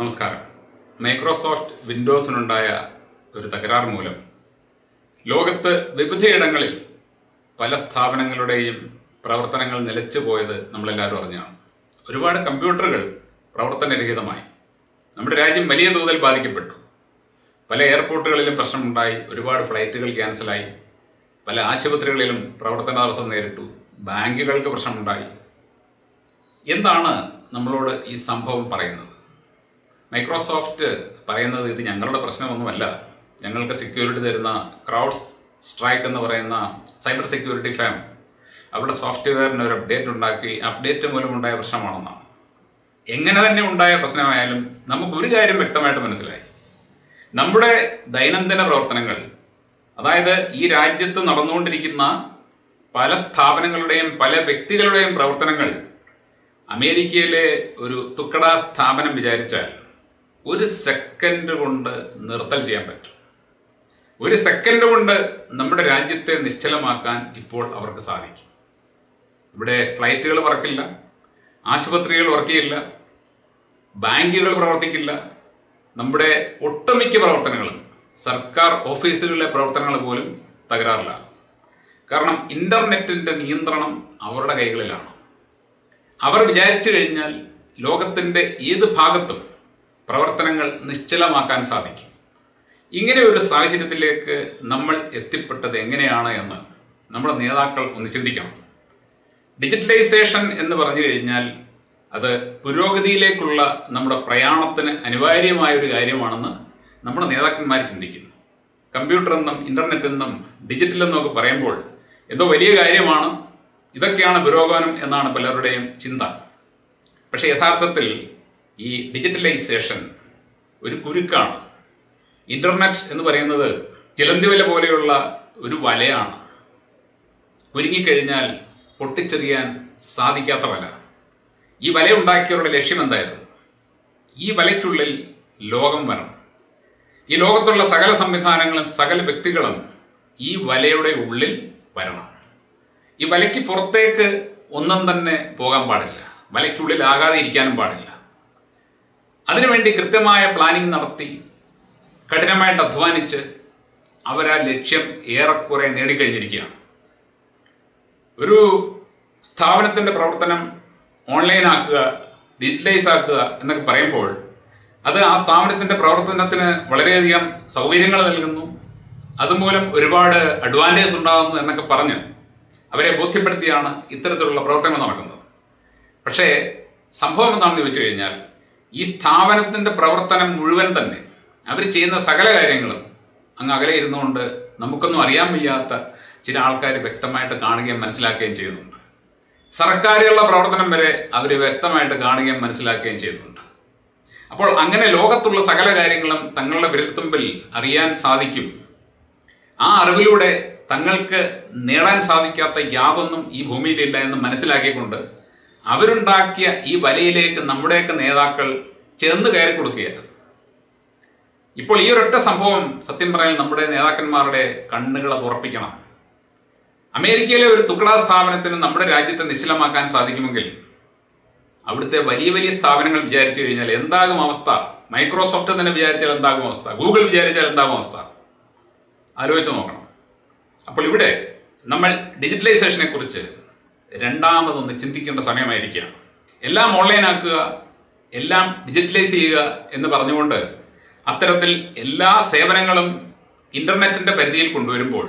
നമസ്കാരം. മൈക്രോസോഫ്റ്റ് വിൻഡോസിനുണ്ടായ ഒരു തകരാർ മൂലം ലോകത്ത് വിവിധയിടങ്ങളിൽ പല സ്ഥാപനങ്ങളുടെയും പ്രവർത്തനങ്ങൾ നിലച്ചു പോയത് നമ്മളെല്ലാവരും അറിഞ്ഞാണ്. ഒരുപാട് കമ്പ്യൂട്ടറുകൾ പ്രവർത്തനരഹിതമായി നമ്മുടെ രാജ്യം വലിയ തോതിൽ ബാധിക്കപ്പെട്ടു. പല എയർപോർട്ടുകളിലും പ്രശ്നമുണ്ടായി ഒരുപാട് ഫ്ലൈറ്റുകൾ ക്യാൻസലായി പല ആശുപത്രികളിലും പ്രവർത്തന തടസ്സം നേരിട്ടു ബാങ്കുകൾക്ക് പ്രശ്നമുണ്ടായി. എന്താണ് നമ്മളോട് ഈ സംഭവം പറയുന്നത്? മൈക്രോസോഫ്റ്റ് പറയുന്നത് ഇത് ഞങ്ങളുടെ പ്രശ്നമൊന്നുമല്ല. ഞങ്ങൾക്ക് സെക്യൂരിറ്റി തരുന്ന ക്രൗഡ് സ്ട്രൈക്ക് എന്ന് പറയുന്ന സൈബർ സെക്യൂരിറ്റി ഫാം അവരുടെ സോഫ്റ്റ്വെയറിന് ഒരു അപ്ഡേറ്റ് ഉണ്ടാക്കി. അപ്ഡേറ്റ് മൂലമുണ്ടായ പ്രശ്നമാണെന്നാണ്. എങ്ങനെ തന്നെ ഉണ്ടായ പ്രശ്നമായാലും നമുക്ക് ഒരു കാര്യം വ്യക്തമായിട്ട് മനസ്സിലായി. നമ്മുടെ ദൈനംദിന പ്രവർത്തനങ്ങൾ അതായത് ഈ രാജ്യത്ത് നടന്നുകൊണ്ടിരിക്കുന്ന പല സ്ഥാപനങ്ങളുടെയും പല വ്യക്തികളുടെയും പ്രവർത്തനങ്ങൾ അമേരിക്കയിലെ ഒരു തുക്കട സ്ഥാപനം വിചാരിച്ചാൽ ഒരു സെക്കൻഡ് കൊണ്ട് നിർത്തൽ ചെയ്യാൻ പറ്റും. ഒരു സെക്കൻഡ് കൊണ്ട് നമ്മുടെ രാജ്യത്തെ നിശ്ചലമാക്കാൻ ഇപ്പോൾ അവർക്ക് സാധിക്കും. ഇവിടെ ഫ്ലൈറ്റുകൾ വർക്കില്ല ആശുപത്രികൾ വർക്ക് ചെയ്യില്ല ബാങ്കുകൾ പ്രവർത്തിക്കില്ല. നമ്മുടെ ഒട്ടുമിക്ക പ്രവർത്തനങ്ങളും സർക്കാർ ഓഫീസുകളിലെ പ്രവർത്തനങ്ങൾ പോലും തകരാറിലാണ്. കാരണം ഇന്റർനെറ്റിന്റെ നിയന്ത്രണം അവരുടെ കൈകളിലാണ്. അവർ വിചാരിച്ചു കഴിഞ്ഞാൽ ലോകത്തിന്റെ ഏത് ഭാഗത്തും പ്രവർത്തനങ്ങൾ നിശ്ചലമാക്കാൻ സാധിക്കും. ഇങ്ങനെ ഒരു സാഹചര്യത്തിലേക്ക് നമ്മൾ എത്തിപ്പെട്ടത് എങ്ങനെയാണ് എന്ന് നമ്മുടെ നേതാക്കൾ ഒന്ന് ചിന്തിക്കണം. ഡിജിറ്റലൈസേഷൻ എന്ന് പറഞ്ഞു കഴിഞ്ഞാൽ അത് പുരോഗതിയിലേക്കുള്ള നമ്മുടെ പ്രയാണത്തിന് അനിവാര്യമായ ഒരു കാര്യമാണെന്ന് നമ്മുടെ നേതാക്കന്മാർ ചിന്തിക്കുന്നു. കമ്പ്യൂട്ടർ എന്നും ഇന്റർനെറ്റ് എന്നും ഡിജിറ്റൽ എന്നൊക്കെ പറയുമ്പോൾ എന്തോ വലിയ കാര്യമാണ്. ഇതൊക്കെയാണ് പുരോഗമനം എന്നാണ് പലരുടെയും ചിന്ത. പക്ഷേ യഥാർത്ഥത്തിൽ ഈ ഡിജിറ്റലൈസേഷൻ ഒരു കുരുക്കാണ്. ഇന്റർനെറ്റ് എന്ന് പറയുന്നത് ചിലന്തിവല പോലെയുള്ള ഒരു വലയാണ്. കുരുങ്ങിക്കഴിഞ്ഞാൽ പൊട്ടിച്ചെറിയാൻ സാധിക്കാത്ത വല. ഈ വല ഉണ്ടാക്കിയവരുടെ ലക്ഷ്യം എന്തായിരുന്നു? ഈ വലയ്ക്കുള്ളിൽ ലോകം വരണം. ഈ ലോകത്തുള്ള സകല സംവിധാനങ്ങളും സകല വ്യക്തികളും ഈ വലയുടെ ഉള്ളിൽ വരണം. ഈ വലയ്ക്ക് പുറത്തേക്ക് ഒന്നും തന്നെ പോകാൻ പാടില്ല. വലയ്ക്കുള്ളിലാകാതെ ഇരിക്കാനും പാടില്ല. അതിനുവേണ്ടി കൃത്യമായ പ്ലാനിംഗ് നടത്തി കഠിനമായിട്ട് അധ്വാനിച്ച് അവരാ ലക്ഷ്യം ഏറെക്കുറെ നേടിക്കഴിഞ്ഞിരിക്കുകയാണ്. ഒരു സ്ഥാപനത്തിന്റെ പ്രവർത്തനം ഓൺലൈൻ ആക്കുക ഡിജിറ്റലൈസ് ആക്കുക എന്നൊക്കെ പറയുമ്പോൾ അത് ആ സ്ഥാപനത്തിന്റെ പ്രവർത്തനത്തിന് വളരെയധികം സൗകര്യങ്ങൾ നൽകുന്നു. അതുമൂലം ഒരുപാട് അഡ്വാന്റേജ് ഉണ്ടാകുന്നു എന്നൊക്കെ പറഞ്ഞ് അവരെ ബോധ്യപ്പെടുത്തിയാണ് ഇത്തരത്തിലുള്ള പ്രവർത്തനങ്ങൾ നടക്കുന്നത്. പക്ഷേ സംഭവം എന്താണെന്ന് ചോദിച്ചു കഴിഞ്ഞാൽ ഈ സ്ഥാപനത്തിന്റെ പ്രവർത്തനം മുഴുവൻ തന്നെ അവർ ചെയ്യുന്ന സകല കാര്യങ്ങളും അങ്ങ് അകലെ ഇരുന്നുകൊണ്ട് നമുക്കൊന്നും അറിയാൻ വയ്യാത്ത ചില ആൾക്കാർ വ്യക്തമായിട്ട് കാണുകയും മനസ്സിലാക്കുകയും ചെയ്യുന്നുണ്ട്. സർക്കാരുകളുടെ പ്രവർത്തനം വരെ അവർ വ്യക്തമായിട്ട് കാണുകയും മനസ്സിലാക്കുകയും ചെയ്യുന്നുണ്ട്. അപ്പോൾ അങ്ങനെ ലോകത്തുള്ള സകല കാര്യങ്ങളും തങ്ങളുടെ വിരൽത്തുമ്പിൽ അറിയാൻ സാധിക്കും. ആ അറിവിലൂടെ തങ്ങൾക്ക് നേടാൻ സാധിക്കാത്ത യാതൊന്നും ഈ ഭൂമിയിലില്ല എന്ന് മനസ്സിലാക്കിക്കൊണ്ട് അവരുണ്ടാക്കിയ ഈ വലയിലേക്ക് നമ്മുടെയൊക്കെ നേതാക്കൾ ചെന്ന് കയറി കൊടുക്കുകയാണ്. ഇപ്പോൾ ഈ ഒരൊറ്റ സംഭവം സത്യം പറയാൻ നമ്മുടെ നേതാക്കന്മാരുടെ കണ്ണുകളെ തുറപ്പിക്കണം അമേരിക്കയിലെ ഒരു തുക്കട സ്ഥാപനത്തിന് നമ്മുടെ രാജ്യത്തെ നിശ്ചലമാക്കാൻ സാധിക്കുമെങ്കിൽ അവിടുത്തെ വലിയ വലിയ സ്ഥാപനങ്ങൾ വിചാരിച്ചു കഴിഞ്ഞാൽ എന്താകും അവസ്ഥ? മൈക്രോസോഫ്റ്റ് തന്നെ വിചാരിച്ചാൽ എന്താകും അവസ്ഥ? ഗൂഗിൾ വിചാരിച്ചാൽ എന്താകും അവസ്ഥ? ആലോചിച്ച് നോക്കണം. അപ്പോൾ ഇവിടെ നമ്മൾ ഡിജിറ്റലൈസേഷനെ കുറിച്ച് രണ്ടാമതൊന്ന് ചിന്തിക്കേണ്ട സമയമായിരിക്കുകയാണ്. എല്ലാം ഓൺലൈൻ ആക്കുക എല്ലാം ഡിജിറ്റലൈസ് ചെയ്യുക എന്ന് പറഞ്ഞുകൊണ്ട് അത്തരത്തിൽ എല്ലാ സേവനങ്ങളും ഇന്റർനെറ്റിന്റെ പരിധിയിൽ കൊണ്ടുവരുമ്പോൾ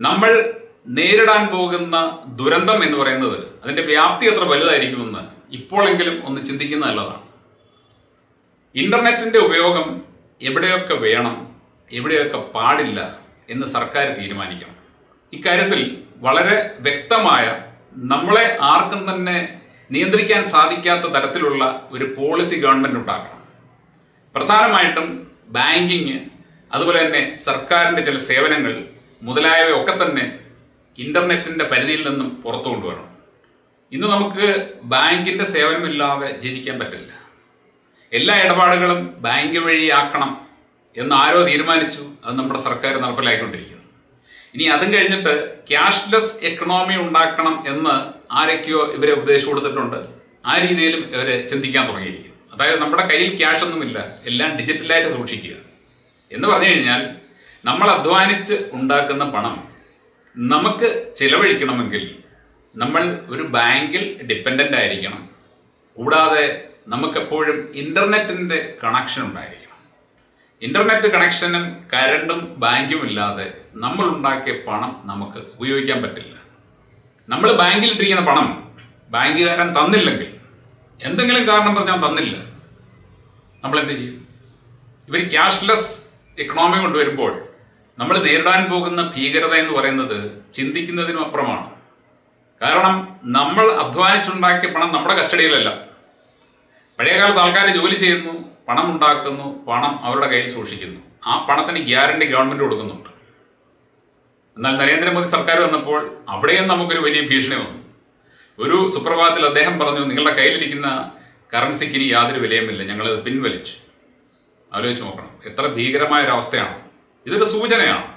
നമ്മൾ നേരിടാൻ പോകുന്ന ദുരന്തം എന്ന് പറയുന്നത് അതിന്റെ വ്യാപ്തി എത്ര വലുതായിരിക്കുമെന്ന് ഇപ്പോഴെങ്കിലും ഒന്ന് ചിന്തിക്കുന്നത് നല്ലതാണ്. ഇന്റർനെറ്റിന്റെ ഉപയോഗം എവിടെയൊക്കെ വേണം എവിടെയൊക്കെ പാടില്ല എന്ന് സർക്കാർ തീരുമാനിക്കണം. ഇക്കാര്യത്തിൽ വളരെ വ്യക്തമായ നമ്മളെ ആർക്കും തന്നെ നിയന്ത്രിക്കാൻ സാധിക്കാത്ത തരത്തിലുള്ള ഒരു പോളിസി ഗവൺമെന്റ് ഉണ്ടാക്കണം പ്രധാനമായിട്ടും ബാങ്കിങ് അതുപോലെ തന്നെ സർക്കാരിന്റെ ചില സേവനങ്ങൾ മുതലായവയൊക്കെ തന്നെ ഇന്റർനെറ്റിന്റെ പരിധിയിൽ നിന്നും പുറത്തു കൊണ്ടുവരണം. ഇന്ന് നമുക്ക് ബാങ്കിന്റെ സേവനമില്ലാതെ ജീവിക്കാൻ പറ്റില്ല. എല്ലാ ഇടപാടുകളും ബാങ്ക് വഴിയാക്കണം എന്ന് ആരോ തീരുമാനിച്ചു. അത് നമ്മുടെ സർക്കാർ നടപ്പിലാക്കിക്കൊണ്ടിരിക്കുന്നു. ഇനി അതും കഴിഞ്ഞിട്ട് ക്യാഷ്ലെസ് എക്കണോമി ഉണ്ടാക്കണം എന്ന് ആരൊക്കെയോ ഇവരെ ഉപദേശം കൊടുത്തിട്ടുണ്ട്. ആ രീതിയിലും ഇവരെ ചിന്തിക്കാൻ തുടങ്ങിയിരിക്കും അതായത് നമ്മുടെ കയ്യിൽ ക്യാഷ് ഒന്നുമില്ല എല്ലാം ഡിജിറ്റലായിട്ട് സൂക്ഷിക്കുക. എന്ന് പറഞ്ഞു കഴിഞ്ഞാൽ നമ്മൾ അധ്വാനിച്ച് ഉണ്ടാക്കുന്ന പണം നമുക്ക് ചിലവഴിക്കണമെങ്കിൽ നമ്മൾ ഒരു ബാങ്കിൽ ഡിപ്പെൻഡന്റ് ആയിരിക്കണം. കൂടാതെ നമുക്കെപ്പോഴും ഇന്റർനെറ്റിന്റെ കണക്ഷൻ ഉണ്ടായിരിക്കണം. ഇന്റർനെറ്റ് കണക്ഷനും കരണ്ടും ബാങ്കും ഇല്ലാതെ നമ്മൾ ഉണ്ടാക്കിയ പണം നമുക്ക് ഉപയോഗിക്കാൻ പറ്റില്ല. നമ്മൾ ബാങ്കിൽ ഇട്ടിരിക്കുന്ന പണം ബാങ്കുകാരൻ തന്നില്ലെങ്കിൽ എന്തെങ്കിലും കാരണം പറഞ്ഞാൽ തന്നില്ല നമ്മൾ എന്ത് ചെയ്യും? ഇവർ ക്യാഷ്ലെസ് ഇക്കണോമി കൊണ്ടുവരുമ്പോൾ നമ്മൾ നേരിടാൻ പോകുന്ന ഭീകരത എന്ന് പറയുന്നത് ചിന്തിക്കുന്നതിനും അപ്പുറമാണ്. കാരണം നമ്മൾ അധ്വാനിച്ചുണ്ടാക്കിയ പണം നമ്മുടെ കസ്റ്റഡിയിലല്ല. പഴയകാലത്ത് ആൾക്കാർ ജോലി ചെയ്യുന്നു പണം ഉണ്ടാക്കുന്നു പണം അവരുടെ കയ്യിൽ സൂക്ഷിക്കുന്നു. ആ പണത്തിന് ഗ്യാരണ്ടി ഗവൺമെന്റ് കൊടുക്കുന്നുണ്ട്. എന്നാൽ നരേന്ദ്രമോദി സർക്കാർ വന്നപ്പോൾ അവിടെയും നമുക്കൊരു വലിയ ഭീഷണി വന്നു. ഒരു സുപ്രഭാതത്തിൽ അദ്ദേഹം പറഞ്ഞു നിങ്ങളുടെ കയ്യിലിരിക്കുന്ന കറൻസിക്ക് ഇനി യാതൊരു വിലയുമില്ല. ഞങ്ങളത് പിൻവലിച്ചു. ആലോചിച്ച് നോക്കണം. എത്ര ഭീകരമായ ഒരു അവസ്ഥയാണ്. ഇതൊരു സൂചനയാണ്.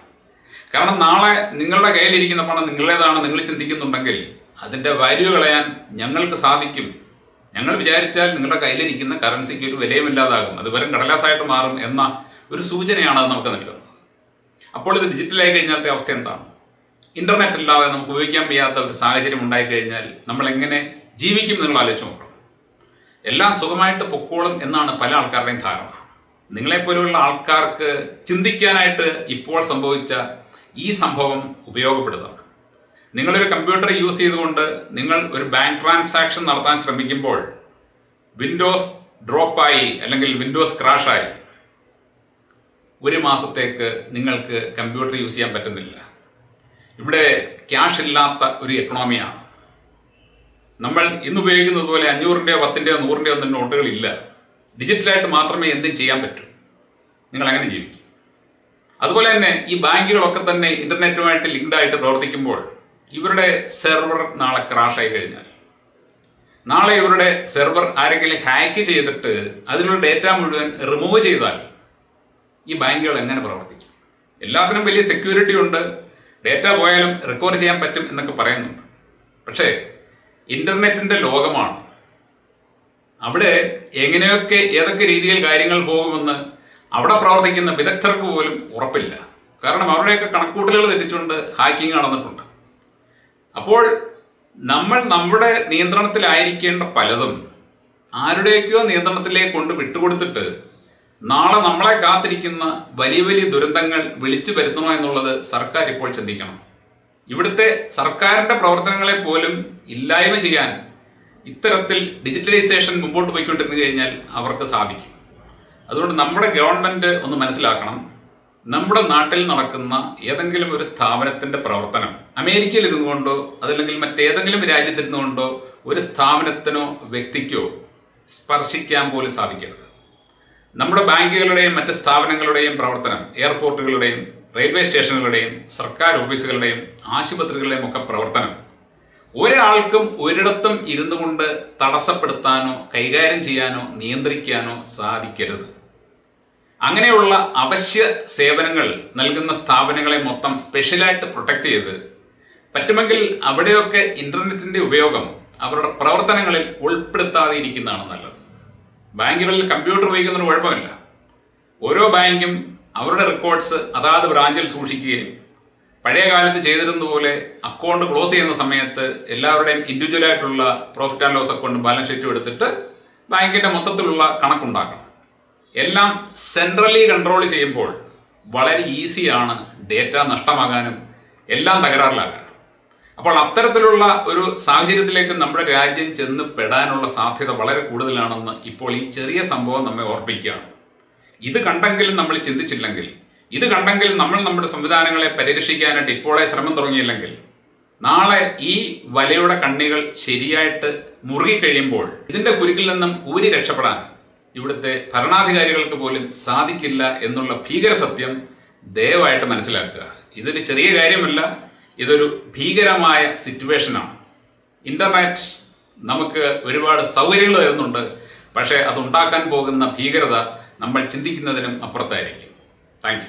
കാരണം നാളെ നിങ്ങളുടെ കയ്യിലിരിക്കുന്ന പണം നിങ്ങളേതാണ് നിങ്ങൾ ചിന്തിക്കുന്നുണ്ടെങ്കിൽ അതിന്റെ വാല്യൂ കളയാൻ ഞങ്ങൾക്ക് സാധിക്കും. ഞങ്ങൾ വിചാരിച്ചാൽ നിങ്ങളുടെ കയ്യിലിരിക്കുന്ന കറൻസിക്ക് ഒരു വിലയുമില്ലാതാകും അത് വെറും കടലാസായിട്ട് മാറും എന്ന ഒരു സൂചനയാണ് അത് നമുക്ക് നൽകുന്നത്. അപ്പോൾ ഇത് ഡിജിറ്റലായി കഴിഞ്ഞാലത്തെ അവസ്ഥ എന്താണ്? ഇന്റർനെറ്റ് ഇല്ലാതെ നമുക്ക് ഉപയോഗിക്കാൻ വയ്യാത്ത ഒരു സാഹചര്യം ഉണ്ടായിക്കഴിഞ്ഞാൽ നമ്മൾ എങ്ങനെ ജീവിക്കും നിങ്ങൾ ആലോചിച്ച് നോക്കണം. എല്ലാം സുഖമായിട്ട് പൊക്കോളും എന്നാണ് പല ആൾക്കാരുടെയും ധാരണ. നിങ്ങളെപ്പോലുള്ള ആൾക്കാർക്ക് ചിന്തിക്കാനായിട്ട് ഇപ്പോൾ സംഭവിച്ച ഈ സംഭവം ഉപയോഗപ്പെടുത്താം. നിങ്ങളൊരു കമ്പ്യൂട്ടർ യൂസ് ചെയ്തുകൊണ്ട് നിങ്ങൾ ഒരു ബാങ്ക് ട്രാൻസാക്ഷൻ നടത്താൻ ശ്രമിക്കുമ്പോൾ വിൻഡോസ് ഡ്രോപ്പായി അല്ലെങ്കിൽ വിൻഡോസ് ക്രാഷായി ഒരു മാസത്തേക്ക് നിങ്ങൾക്ക് കമ്പ്യൂട്ടർ യൂസ് ചെയ്യാൻ പറ്റുന്നില്ല. ഇവിടെ ക്യാഷ് ഇല്ലാത്ത ഒരു എക്കണോമിയാണ് നമ്മൾ ഇന്ന് ഉപയോഗിക്കുന്നത് പോലെ അഞ്ഞൂറിന്റെയോ പത്തിന്റെയോ നൂറിന്റെയോ ഒന്നും നോട്ടുകളില്ല. ഡിജിറ്റലായിട്ട് മാത്രമേ എന്തും ചെയ്യാൻ പറ്റൂ. നിങ്ങൾ അങ്ങനെ ജീവിക്കും. അതുപോലെ തന്നെ ഈ ബാങ്കുകളൊക്കെ തന്നെ ഇന്റർനെറ്റുമായിട്ട് ലിങ്ക്ഡ് ആയിട്ട് പ്രവർത്തിക്കുമ്പോൾ ഇവരുടെ സെർവർ നാളെ ക്രാഷ് ആയി കഴിഞ്ഞാൽ. നാളെ ഇവരുടെ സെർവർ ആരെങ്കിലും ഹാക്ക് ചെയ്തിട്ട് അതിലുള്ള ഡേറ്റ മുഴുവൻ റിമൂവ് ചെയ്താൽ ഈ ബാങ്കുകൾ എങ്ങനെ പ്രവർത്തിക്കും? എല്ലാത്തിനും വലിയ സെക്യൂരിറ്റി ഉണ്ട്. ഡേറ്റ പോയാലും റിക്കവർ ചെയ്യാൻ പറ്റും എന്നൊക്കെ പറയുന്നുണ്ട്. പക്ഷേ ഇന്റർനെറ്റിന്റെ ലോകമാണ്. അവിടെ എങ്ങനെയൊക്കെ ഏതൊക്കെ രീതിയിൽ കാര്യങ്ങൾ പോകുമെന്ന് അവിടെ പ്രവർത്തിക്കുന്ന വിദഗ്ധർക്ക് പോലും ഉറപ്പില്ല. കാരണം അവരുടെയൊക്കെ കണക്കൂട്ടലുകൾ തെറ്റിച്ചുകൊണ്ട് ഹാക്കിംഗ് നടന്നിട്ടുണ്ട്. അപ്പോൾ നമ്മൾ നമ്മുടെ നിയന്ത്രണത്തിലായിരിക്കേണ്ട പലതും ആരുടെയൊക്കെയോ നിയന്ത്രണത്തിലേക്ക് കൊണ്ട് വിട്ടുകൊടുത്തിട്ട് നാളെ നമ്മളെ കാത്തിരിക്കുന്ന വലിയ വലിയ ദുരന്തങ്ങൾ വിളിച്ചു വരുത്തണോ എന്നുള്ളത് സർക്കാർ ഇപ്പോൾ ചിന്തിക്കണം. ഇവിടുത്തെ സർക്കാരിന്റെ പ്രവർത്തനങ്ങളെ പോലും ഇല്ലായ്മ ചെയ്യാൻ ഇത്തരത്തിൽ ഡിജിറ്റലൈസേഷൻ മുമ്പോട്ട് പോയിക്കൊണ്ടിരുന്നു കഴിഞ്ഞാൽ അവർക്ക് സാധിക്കും. അതുകൊണ്ട് നമ്മുടെ ഗവൺമെന്റ് ഒന്ന് മനസ്സിലാക്കണം. നമ്മുടെ നാട്ടിൽ നടക്കുന്ന ഏതെങ്കിലും ഒരു സ്ഥാപനത്തിന്റെ പ്രവർത്തനം അമേരിക്കയിൽ ഇരുന്നുകൊണ്ടോ അതല്ലെങ്കിൽ മറ്റേതെങ്കിലും രാജ്യത്തിരുന്നുകൊണ്ടോ ഒരു സ്ഥാപനത്തിനോ വ്യക്തിക്കോ സ്പർശിക്കാൻ പോലും സാധിക്കരുത്. നമ്മുടെ ബാങ്കുകളുടെയും മറ്റ് സ്ഥാപനങ്ങളുടെയും പ്രവർത്തനം എയർപോർട്ടുകളുടെയും റെയിൽവേ സ്റ്റേഷനുകളുടെയും സർക്കാർ ഓഫീസുകളുടെയും ആശുപത്രികളുടെയും ഒക്കെ പ്രവർത്തനം ഒരാൾക്കും ഒരിടത്തും ഇരുന്നുകൊണ്ട് തടസ്സപ്പെടുത്താനോ കൈകാര്യം ചെയ്യാനോ നിയന്ത്രിക്കാനോ സാധിക്കരുത്. അങ്ങനെയുള്ള അവശ്യ സേവനങ്ങൾ നൽകുന്ന സ്ഥാപനങ്ങളെ മൊത്തം സ്പെഷ്യലായിട്ട് പ്രൊട്ടക്ട് ചെയ്ത് പറ്റുമെങ്കിൽ അവിടെയൊക്കെ ഇന്റർനെറ്റിന്റെ ഉപയോഗം അവരുടെ പ്രവർത്തനങ്ങളിൽ ഉൾപ്പെടുത്താതെ ഇരിക്കുന്നതാണ് നല്ലത്. ബാങ്കുകളിൽ കമ്പ്യൂട്ടർ ഉപയോഗിക്കുന്നതിന് കുഴപ്പമില്ല. ഓരോ ബാങ്കും അവരുടെ റെക്കോർഡ്സ് അതാത് ബ്രാഞ്ചിൽ സൂക്ഷിക്കുകയും പഴയ കാലത്ത് ചെയ്തിരുന്ന പോലെ അക്കൗണ്ട് ക്ലോസ് ചെയ്യുന്ന സമയത്ത് എല്ലാവരുടെയും ഇൻഡിവിജ്വലായിട്ടുള്ള പ്രോഫിറ്റ് ആൻഡ് ലോസ് അക്കൗണ്ടും ബാലൻസ് ഷീറ്റും എടുത്തിട്ട് ബാങ്കിന്റെ മൊത്തത്തിലുള്ള കണക്കുണ്ടാക്കണം. എല്ലാം സെൻട്രലി കൺട്രോൾ ചെയ്യുമ്പോൾ വളരെ ഈസിയാണ് ഡേറ്റ നഷ്ടമാകാനും എല്ലാം തകരാറിലാകാനും. അപ്പോൾ അത്തരത്തിലുള്ള ഒരു സാഹചര്യത്തിലേക്ക് നമ്മുടെ രാജ്യം ചെന്ന് പെടാനുള്ള സാധ്യത വളരെ കൂടുതലാണെന്ന് ഇപ്പോൾ ഈ ചെറിയ സംഭവം നമ്മെ ഓർപ്പിക്കുകയാണ്. ഇത് കണ്ടെങ്കിലും നമ്മൾ ചിന്തിച്ചില്ലെങ്കിൽ ഇത് കണ്ടെങ്കിലും നമ്മൾ നമ്മുടെ സംവിധാനങ്ങളെ പരിരക്ഷിക്കാനായിട്ട് ഇപ്പോഴേ ശ്രമം തുടങ്ങിയില്ലെങ്കിൽ നാളെ ഈ വലയുടെ കണ്ണികൾ ശരിയായിട്ട് മുറുകി കഴിയുമ്പോൾ ഇതിന്റെ കുരുക്കിൽ നിന്നും ഊരി രക്ഷപ്പെടാൻ ഇവിടുത്തെ ഭരണാധികാരികൾക്ക് പോലും സാധിക്കില്ല എന്നുള്ള ഭീകര സത്യം ദയവായിട്ട് മനസ്സിലാക്കുക. ഇതൊരു ചെറിയ കാര്യമല്ല ഇതൊരു ഭീകരമായ സിറ്റുവേഷനാണ്. ഇന്റർനെറ്റ് നമുക്ക് ഒരുപാട് സൗകര്യങ്ങൾ തരുന്നുണ്ട് പക്ഷേ അതുണ്ടാക്കാൻ പോകുന്ന ഭീകരത നമ്മൾ ചിന്തിക്കുന്നതിനും അപ്പുറത്തായിരിക്കും. താങ്ക്